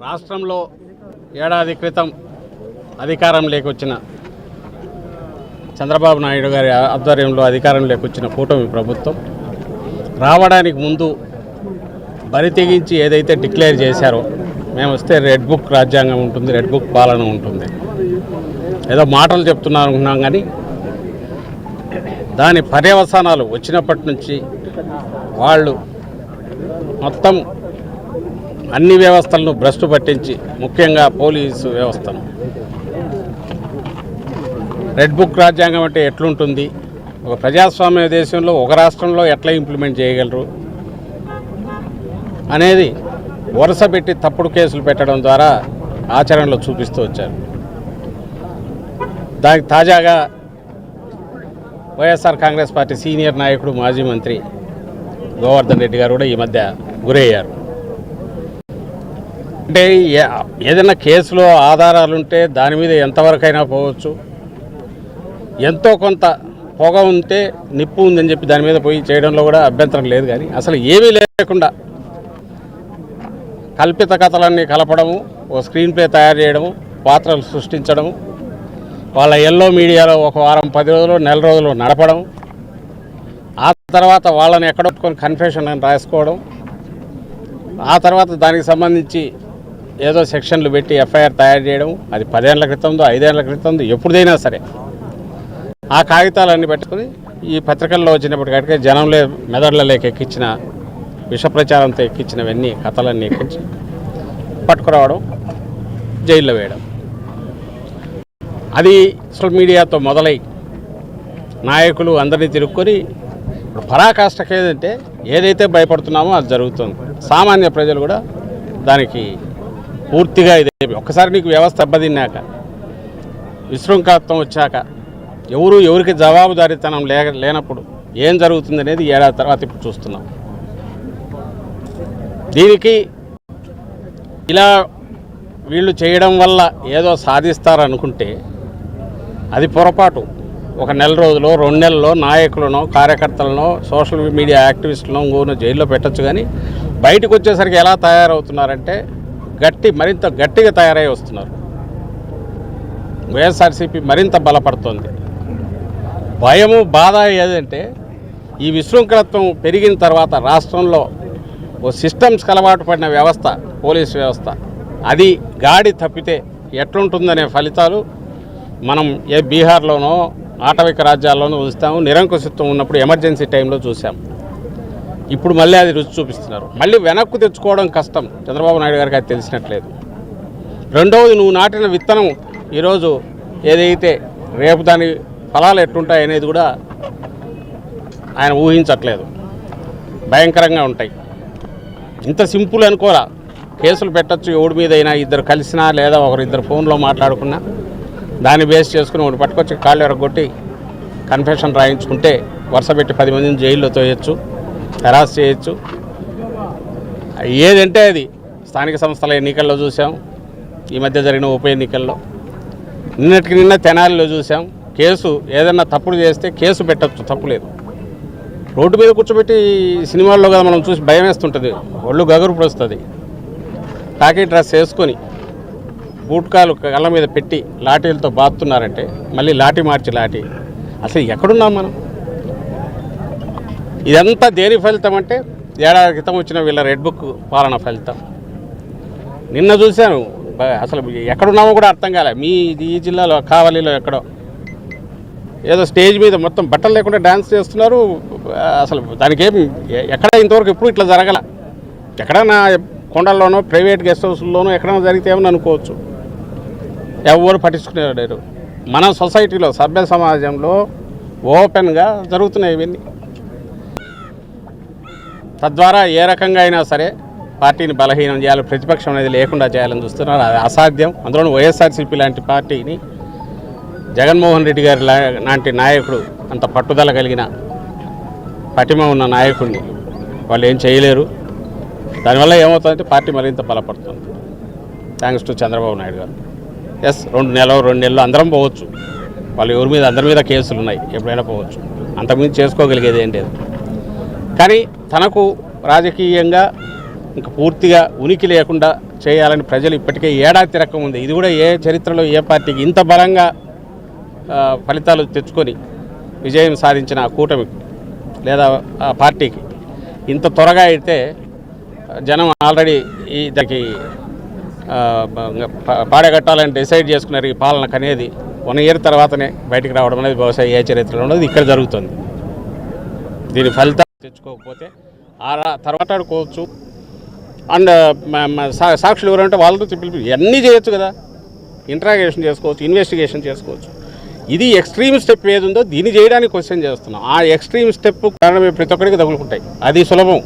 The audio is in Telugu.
రాష్ట్రంలో ఏడాది క్రితం అధికారం లేకొచ్చిన చంద్రబాబు నాయుడు గారి ఆధ్వర్యంలో అధికారం లేకొచ్చిన కూటమి ప్రభుత్వం రావడానికి ముందు బరి తెగించి ఏదైతే డిక్లేర్ చేశారో మేము వస్తే రెడ్ బుక్ రాజ్యాంగం ఉంటుంది రెడ్ బుక్ పాలన ఉంటుంది. ఏదో మాటలు చెప్తున్నారు అనుకున్నాం కానీ దాని పర్యవసానాలు వచ్చినప్పటి నుంచి వాళ్ళు మొత్తం అన్ని వ్యవస్థలను భ్రష్టు పట్టించి ముఖ్యంగా పోలీసు వ్యవస్థను. రెడ్ బుక్ రాజ్యాంగం అంటే ఎట్లుంటుంది? ఒక ప్రజాస్వామ్య దేశంలో ఒక రాష్ట్రంలో ఎట్లా ఇంప్లిమెంట్ చేయగలరు? అనేది వరుస పెట్టి తప్పుడు కేసులు పెట్టడం ద్వారా ఆచరణలో చూపిస్తూ వచ్చారు. దానికి తాజాగా వైఎస్ఆర్ కాంగ్రెస్ పార్టీ సీనియర్ నాయకుడు మాజీ మంత్రి గోవర్ధన్ రెడ్డి గారు కూడా ఈ మధ్య గురయ్యారు. అంటే ఏ- ఏదైనా కేసులో ఆధారాలుంటే దాని మీద ఎంతవరకైనా పోవచ్చు. ఎంతో కొంత పొగ ఉంటే నిప్పు ఉందని చెప్పి దాని మీద పోయి చేయడంలో కూడా అభ్యంతరం లేదు కానీ అసలు ఏమీ లేకుండా కల్పిత కథలన్నీ కలపడము ఓ స్క్రీన్ ప్లే తయారు చేయడము పాత్రలు సృష్టించడము వాళ్ళ ఎల్లో మీడియాలో ఒక వారం పది రోజులు నెల రోజులు నడపడం ఆ తర్వాత వాళ్ళని ఎక్కడొట్టుకొని కన్ఫెషన్ అని రాసుకోవడం ఆ తర్వాత దానికి సంబంధించి ఏదో సెక్షన్లు పెట్టి ఎఫ్ఐఆర్ తయారు చేయడం అది పదేళ్ళ క్రితందో ఐదేళ్ళ క్రితందో ఎప్పుడైనా సరే. ఆ కాగితాలన్నీ పెట్టుకుని ఈ పత్రికల్లో వచ్చినప్పటికీ జనంలో మెదడులలోకి ఎక్కించిన విష ప్రచారంతో ఎక్కించినవన్నీ కథలన్నీ ఎక్కించి పట్టుకురావడం జైల్లో వేయడం. అది సోషల్ మీడియాతో మొదలై నాయకులు అందరినీ తిరుక్కొని ఇప్పుడు పరాకాష్ఠకి ఏదంటే ఏదైతే భయపడుతున్నామో అది జరుగుతుంది. సామాన్య ప్రజలు కూడా దానికి పూర్తిగా ఇది. ఒక్కసారి నీకు వ్యవస్థ దెబ్బతిన్నాక విశృంఖలత్వం వచ్చాక ఎవరు ఎవరికి జవాబుదారీతనం లే లేనప్పుడు ఏం జరుగుతుంది అనేది ఏడాది తర్వాత ఇప్పుడు చూస్తున్నాం. దీనికి ఇలా వీళ్ళు చేయడం వల్ల ఏదో సాధిస్తారనుకుంటే అది పొరపాటు. ఒక నెల రోజులో రెండు నెలల్లో నాయకులను కార్యకర్తలను సోషల్ మీడియా యాక్టివిస్టులను ఇంకోను జైల్లో పెట్టొచ్చు కానీ బయటకు వచ్చేసరికి ఎలా తయారవుతున్నారంటే గట్టి మరింత గట్టిగా తయారై వస్తున్నారు. వైఎస్ఆర్సీపీ మరింత బలపడుతోంది. భయము బాధ ఏదంటే ఈ విశృంఖలత్వం పెరిగిన తర్వాత రాష్ట్రంలో ఓ సిస్టమ్స్కి అలవాటు పడిన వ్యవస్థ పోలీస్ వ్యవస్థ. అది గాడి తప్పితే ఎట్లుంటుందనే ఫలితాలు మనం ఏ బీహార్లోనో ఆటవిక రాజ్యాల్లోనూ చూస్తాము నిరంకుశత్వం ఉన్నప్పుడు ఎమర్జెన్సీ టైంలో చూసాము ఇప్పుడు మళ్ళీ అది రుచి చూపిస్తున్నారు. మళ్ళీ వెనక్కు తెచ్చుకోవడం కష్టం. చంద్రబాబు నాయుడు గారికి అది తెలిసినట్లేదు. రెండవది నువ్వు నాటిన విత్తనం ఈరోజు ఏదైతే రేపు దాని ఫలాలు ఎట్లుంటాయి అనేది కూడా ఆయన ఊహించట్లేదు. భయంకరంగా ఉంటాయి. ఇంత సింపుల్ అనుకోరా. కేసులు పెట్టచ్చు ఎవడి మీద అయినా ఇద్దరు కలిసినా లేదా ఒకరిద్దరు ఫోన్లో మాట్లాడుకున్నా. దాన్ని బేస్ చేసుకుని ఒకటి పట్టుకొచ్చి కాళ్ళు ఎరగొట్టి కన్ఫెషన్ రాయించుకుంటే వరుస పెట్టి పది మందిని జైల్లో తోయచ్చు. హెరాస్ చేయొచ్చు. ఏదంటే అది స్థానిక సంస్థల ఎన్నికల్లో చూసాం. ఈ మధ్య జరిగిన ఉప ఎన్నికల్లో. నిన్నటికి నిన్న తెనాలిలో చూసాం. కేసు ఏదైనా తప్పుడు చేస్తే కేసు పెట్టచ్చు తప్పులేదు రోడ్డు మీద కూర్చోబెట్టి సినిమాల్లో కదా మనం చూసి భయం వేస్తుంటుంది. ఒళ్ళు గగురుపు వస్తుంది టాకీ డ్రెస్ వేసుకొని బూట్కాలు కళ్ళ మీద పెట్టి లాఠీలతో బాతున్నారంటే మళ్ళీ లాఠీ మార్చి లాఠీ. అసలు ఎక్కడున్నాం మనం? ఇదంతా దేని ఫలితం అంటే ఏడాది క్రితం వచ్చిన వీళ్ళ రెడ్ బుక్ పాలన ఫలితం. నిన్న చూశాను అసలు ఎక్కడున్నామో కూడా అర్థం కాలే. మీ ఈ జిల్లాలో కావలిలో ఎక్కడో. ఏదో స్టేజ్ మీద మొత్తం బట్టలు లేకుండా డ్యాన్స్ చేస్తున్నారు. అసలు దానికి ఏం ఎక్కడ ఇంతవరకు ఎప్పుడు ఇట్లా జరగల. ఎక్కడైనా కొండల్లోనో ప్రైవేట్ గెస్ట్ హౌస్లోనో ఎక్కడైనా జరిగితే ఏమని అనుకోవచ్చు. ఎవరు పట్టించుకునేవాడు మన సొసైటీలో సభ్య సమాజంలో ఓపెన్గా జరుగుతున్నాయి ఇవన్నీ. తద్వారా ఏ రకంగా అయినా సరే పార్టీని బలహీనం చేయాలి ప్రతిపక్షం అనేది లేకుండా చేయాలని చూస్తున్నారు. అది అసాధ్యం. అందులో వైఎస్ఆర్సీపీ లాంటి పార్టీని జగన్మోహన్ రెడ్డి గారి లా- లాంటి నాయకుడు అంత పట్టుదల కలిగిన పటిమ ఉన్న నాయకుడిని వాళ్ళు ఏం చేయలేరు. దానివల్ల ఏమవుతుందంటే పార్టీ మరింత బలపడుతుంది. థ్యాంక్స్ టు చంద్రబాబు నాయుడు గారు. ఎస్ రెండు నెలలు రెండు నెలలు అందరం పోవచ్చు. వాళ్ళు ఎవరి మీద అందరి మీద కేసులు ఉన్నాయి. ఎప్పుడైనా పోవచ్చు. అంతకుమించి చేసుకోగలిగేది ఏం లేదు. కానీ తనకు రాజకీయంగా ఇంకా పూర్తిగా ఉనికి లేకుండా చేయాలని ప్రజలు ఇప్పటికే ఏడాది తిరకం ఉంది. ఇది కూడా ఏ చరిత్రలో ఏ పార్టీకి ఇంత బలంగా ఫలితాలు తెచ్చుకొని విజయం సాధించిన ఆ కూటమికి లేదా ఆ పార్టీకి. ఇంత త్వరగా అయితే జనం ఆల్రెడీ ఈ దానికి పాడగట్టాలని డిసైడ్ చేసుకున్నారు ఈ పాలనకు అనేది. వన్ ఇయర్ తర్వాతనే బయటికి రావడం అనేది బహుశా ఏ చరిత్రలో ఉండదు ఇక్కడ జరుగుతుంది. దీని ఫలితాలు తెచ్చుకోకపోతే ఆ తర్వాత ఆడుకోవచ్చు. అండ్ సాక్షులు ఎవరంటే వాళ్ళతో పిలిపి ఇవన్నీ చేయొచ్చు కదా. ఇంట్రాగేషన్ చేసుకోవచ్చు ఇన్వెస్టిగేషన్ చేసుకోవచ్చు. ఇది ఎక్స్ట్రీమ్ స్టెప్ ఏది ఉందో దీన్ని చేయడానికి క్వశ్చన్ చేస్తున్నాం. ఆ ఎక్స్ట్రీమ్ స్టెప్ కారణం ప్రతి ఒక్కరికి తగులుకుంటాయి. అది సులభం.